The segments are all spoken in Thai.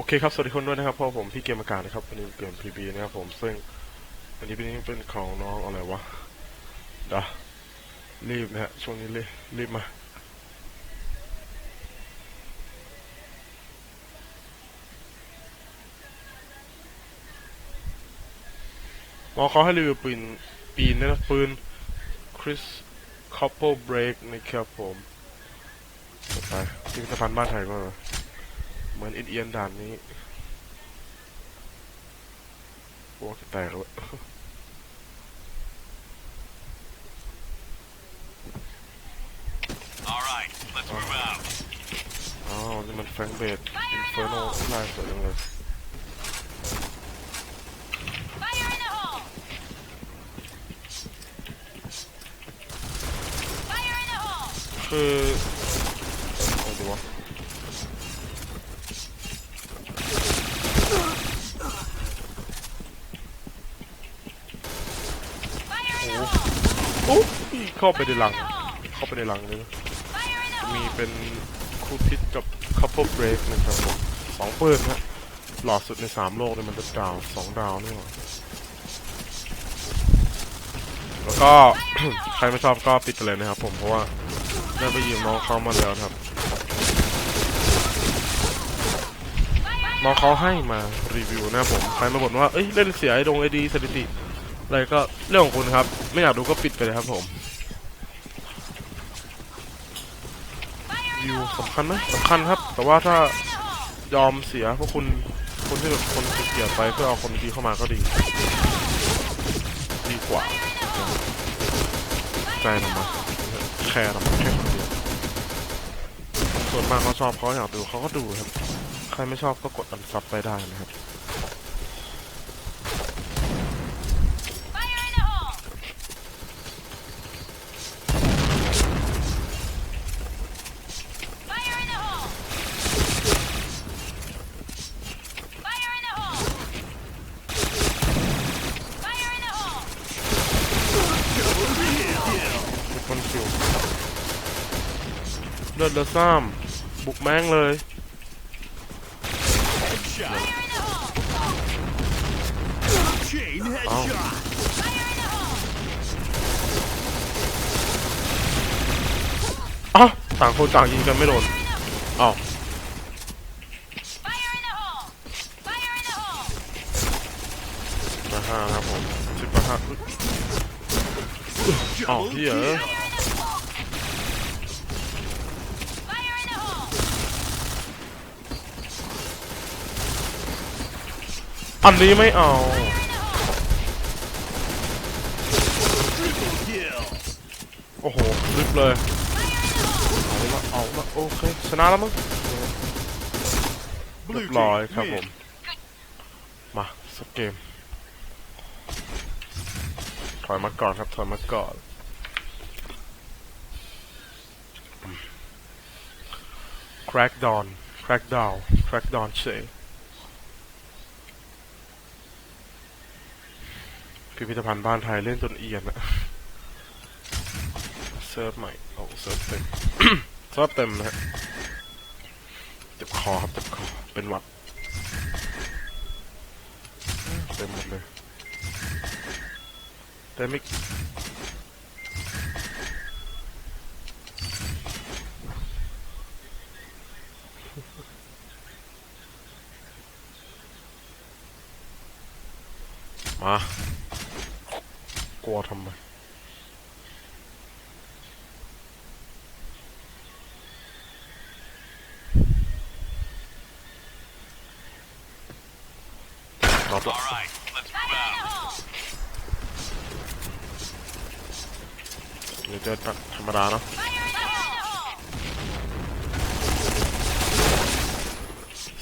โอเคครับสวัสดีคนด้วยนะครับพราะผมพี่เกมอากาศนะครับวันนี้เปลี่ยนพีบีนะครับผมซึ่งวันนี้เป็นนี้เป็นของน้องอะไรวะดี๋ยวรีบนะฮะช่วงนี้รีบรีบมาหมอเขาให้รีวิวปืนปีนนะปืนคริสคอปเปิลเบรกนะครับผมไปพิพิธภัณฑ์บ้านไทยก็ เหมือนอินเอียนด่านนี้โอ้จะแตกแล้ว All right, let's move out. อ๋อนี่มันแฟรงเบดอินเฟอร์โนลายสวยจังเลย Fire in the hole! Fire in the hole! คืออะไรดีวะโอ้โหเข้าไปในหลัง เข้าไปในหลังเลยนะมีเป็นคู่พิษกับคัพเปิลเบรกนะครับผมสองปืนฮะหลอดสุดในสามโลกเลยมันจะดาวสองดาวนี่หว่าแล้วก็ ใครไม่ชอบก็ปิดไปเลยนะครับผมเพราะว่าได้ไปยืมน้องเขามาแล้วครับน้องเขาให้มารีวิวนะครับผมใครมาบ่นว่าเอ้ยเล่นเสียไอ้ดงไอดีสถิติ อะไรก็เรื่องของคุณครับ ไม่อยากดูก็ปิดไปเลยครับผมวิวสำคัญไหมสำคัญครับ แต่ว่าถ้ายอมเสียพวกคุณคนที่แบบคนเกลียดไปเพื่อเอาคนดีเข้ามาก็ดี ดีกว่าใจนำมาแคร์นำมาแค่คนเดียวส่วนมากเขาชอบเขาอยากดูเขาก็ดูครับ ใครไม่ชอบก็กดอันซับไปได้นะครับ Fire in the hole! Fire in the hole! Fire in the hole! Fire in the hole! เป็นคนคิว เลือดเลือดซ้ำบุกแม่งเลย Headshot. Fire in the hole! Chain Oh. headshot. Fire in the hole! อ้าวต่างคนต่างยิงกันไม่โดนอ้าว Fire in the hole! Fire in the hole! มาห้าครับผมสิบมาห้าอุ๊ย Oh, Double yeah. kill. Fire in the hole! อันนี้ไม่เอา โอ้โหริบเลย เอาละเอาละโอเค ชนะแล้วมั้งเรียบร้อยครับผม มาสักเกม ถอยมาก่อนครับ ถอยมาก่อน Crackdown Crackdown Crackdown เฉย พิพิธภัณฑ์บ้านไทยเล่นจนเอียนอะเซิร์ฟใหม่โอ้เซิร์ฟเต็มเซิร์ฟเต็มนะฮะเจ็บคอครับเจ็บคอเป็นหวัดเต็มหมดเลยเต็มอีกมา กลัวทำไมรอบละ All right, let's move Fire in the out. hole! เดี๋ยวเจอกันธรรมดาเนาะ Fire in the hole!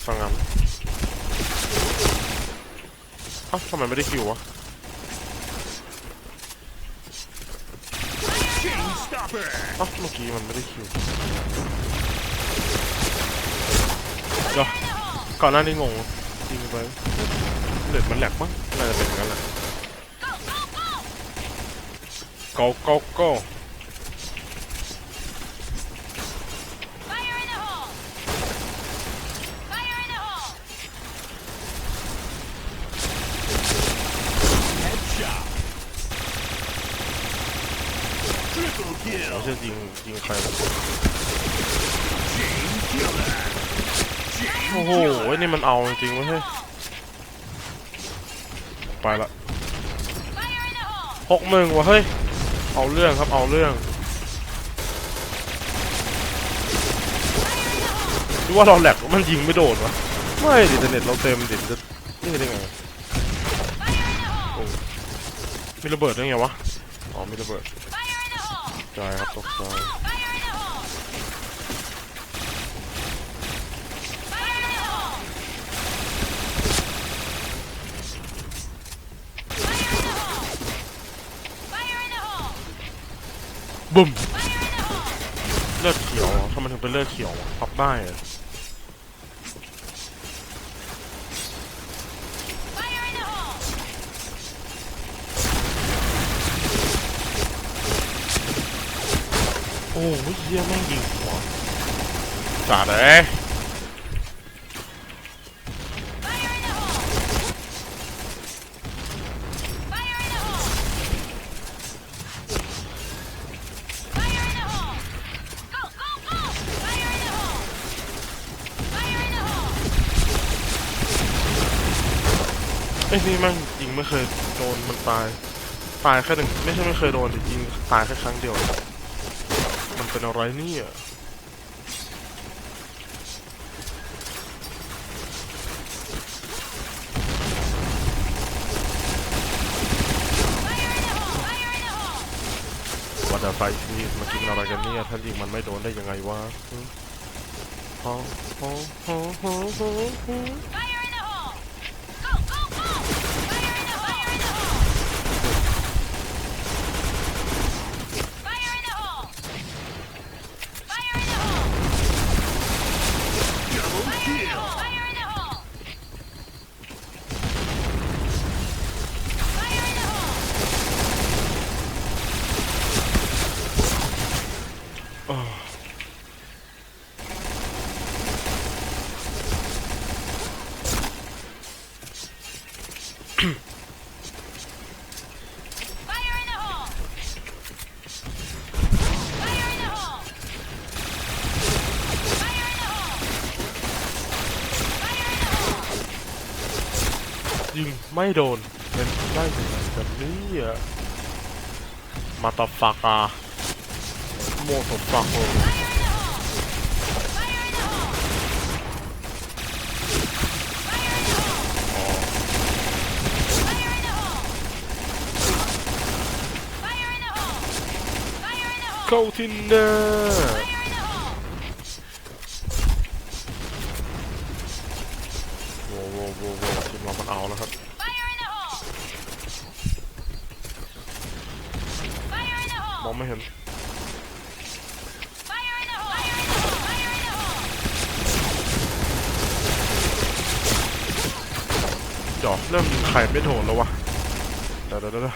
ฟังงั้นเอ้าทำไมไม่ได้คิววะ Chain stopper. เอ้าเมื่อกี้มันไม่ได้คิวเดี๋ยวก่อนหน้านี้งงยิงไปเด็ดมันแหลกมั้งน่าจะเป็นอย่างนั้นแหละ Go, go, go! โก้โก้โก้ Fire in the hole! Fire in the hole! จะยิงยิงใครวะโอ้โหไอ้นี่มันเอาจริงๆเว้ยเฮ้ยไปละ Fire in the hole! หกหนึ่งวะเฮ้ยเอาเรื่องครับเอาเรื่องหรือว่าเราแหลกมันยิงไม่โดนวะไม่ดิอินเทอร์เน็ตเราเต็มดิจะนี่ได้ไง Fire in the hole! มีระเบิดได้ไงวะอ๋อมีระเบิด Fire in the hole! ใจครับตกใจ Fire in the hole! Fire in the hole! Fire in the hole! Fire in the hole! บุ้ม Fire in the hole! เลือดเขียวอะทำไมถึงเป็นเลือดเขียวอะพับได้อะ Fire in the hole! โอ้ยเยี่ยแม่งยิงหัวจ่าเลย Fire in the hole! Fire in the hole! Fire in the hole! Go, go, go! Fire in the hole! Fire in the hole! ไอ้นี่แม่งยิงไม่เคยโดนมันตาย ตายแค่หนึ่งไม่ใช่ไม่เคยโดนแต่ยิงตายแค่ครั้งเดียวมัน เป็นอะไรเนี่ย Fire in the hole! Fire in the hole! วัดไฟที่มากินอะไรกันเนี่ยถ้ายิงมันไม่โดนได้ยังไงวะอืมฮอฮอฮอฮอฮอฮอ Fire in the hole! Go, go, go! Fire in the fire in the hole! Fire in the hole! Fire in the hole! Double kill. Fire in the hole! Fire in the hole! ไฟร์ in the hole! Fire in the hole! Fire in the hole! Fire in the hole! ยิง ไม่โดนเป็นได้ยังไงกันเนี่ยมาตาฟักอะโมตฟักโอ Fire in the hole! Fire in the hole! Fire in the hole! Fire in the hole! Fire in the hole! เข้าทินเนอร์ Fire in the hole! โว้โว้โว้โว้ทีมเรามันเอาแล้วครับ Fire in the hole! Fire in the มอง hole! ไม่เห็น Fire in the hole! Fire in the hole! Fire in the hole! จอกเริ่มยิงไข่ไม่โดนแล้ววะเดี๋ยวเดี๋ยว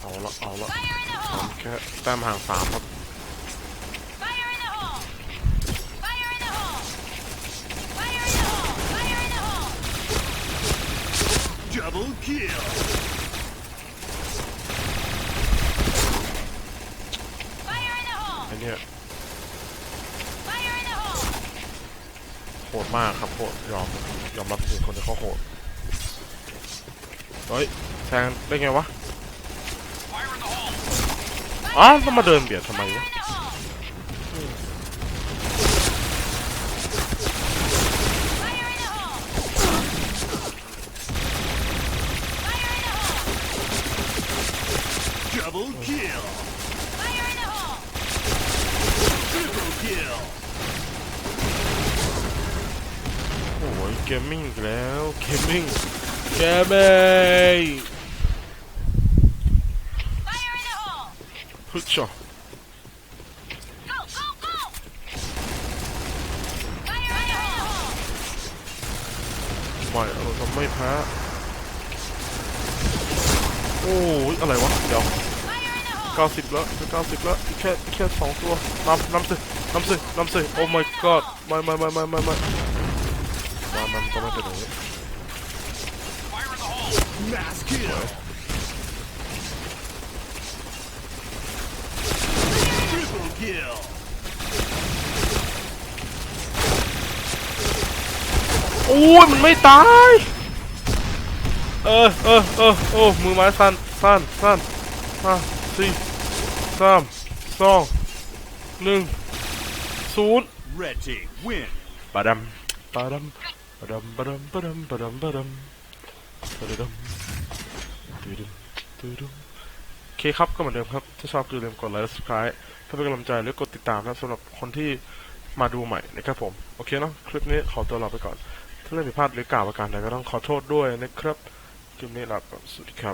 เอาละเอาละ Fire in the hole! แค่แต้มห่างสามครับ Fire in the hole! Fire in the hole! Fire in the hole! Fire in the hole! Double kill. Fire in the hole! ไอเนี่ย Fire in the hole! โหด มากครับโหดยอมยอมรับจริงคนที่เขาโหดเฮ้ยแทงได้ไงวะ อ้าวต้องมาเดินเบียดทำไมวะ In the hole! Fire in the hole! Fire in the hole! Double kill. Fire in the hole! Triple kill. โอ้ย เกมมิ่งแล้วเกมมิ่งเกมมิ่ง Fire in the hole! ฮึดจ่อไม่เราจะไม่แพ้โอ้ยอะไรวะ เดี๋ยวเก้าสิบแล้วจะเก้าสิบแล้วแค่แค่สองตัวนำนำสินำสินำสิโอ้ my god ไม่ไม่ไม่ไม่ไม่ มันก็ไม่เป็นไรโอ้ยมันไม่ตาย เออเออเออโอ้มือไม้สั้นสั้นสั้นห้าสี่สามสองหนึ่งศูนย์ปาดัมปาดัม ปะดำปะดำปะดำปะดำปะดำปะดำตืดมตืดมโอเคครับก็เหมือนเดิมครับ ถ้าชอบอย่าลืมกดไลค์และ subscribe ถ้าเป็นกำลังใจหรือกดติดตามนะสำหรับคนที่มาดูใหม่นะครับผม โอเคเนาะคลิปนี้ขอตัวลาไปก่อน ถ้าเรื่องผิดพลาดหรือกล่าวประการใดก็ต้องขอโทษด้วยนะครับ คลิปนี้ลาไปก่อนสวัสดีครับ